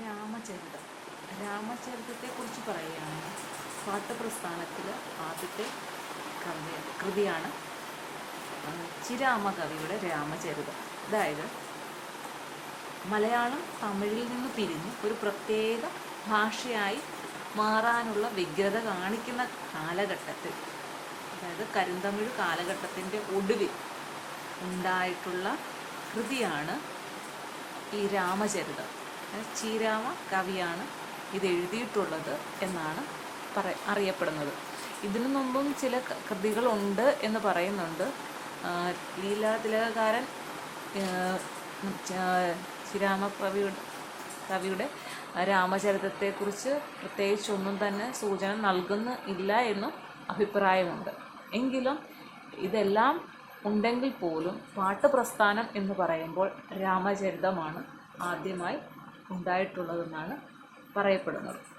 രാമചരിതം. രാമചരിതത്തെക്കുറിച്ച് പറയുകയാണെങ്കിൽ പാട്ടപ്രസ്ഥാനത്തിൽ ആദ്യത്തെ കവി കൃതിയാണ് ചിരാമ കവിയുടെ രാമചരിതം. അതായത് മലയാളം തമിഴിൽ നിന്ന് പിരിഞ്ഞ് ഒരു പ്രത്യേക ഭാഷയായി മാറാനുള്ള വ്യഗ്രത കാണിക്കുന്ന കാലഘട്ടത്തിൽ അതായത് കരിന്തമിഴ് കാലഘട്ടത്തിന്റെ ഒടുവിൽ ഉണ്ടായിട്ടുള്ള കൃതിയാണ് ഈ രാമചരിതം. ചീരാമ കവിയാണ് ഇത് എഴുതിയിട്ടുള്ളത് എന്നാണ് പറ അറിയപ്പെടുന്നത്. ഇതിനു മുമ്പും ചില കൃതികളുണ്ട് എന്ന് പറയുന്നുണ്ട്. ലീലാതിലകകാരൻ ശ്രീരാമ കവിയുടെ കവിയുടെ രാമചരിതത്തെക്കുറിച്ച് പ്രത്യേകിച്ചൊന്നും തന്നെ സൂചന നൽകുന്ന ഇല്ല എന്നും അഭിപ്രായമുണ്ട്. എങ്കിലും ഇതെല്ലാം ഉണ്ടെങ്കിൽ പോലും പാട്ടുപ്രസ്ഥാനം എന്ന് പറയുമ്പോൾ രാമചരിതമാണ് ആദ്യമായി ഉണ്ടായിട്ടുള്ളതെന്നാണ് പറയപ്പെടുന്നത്.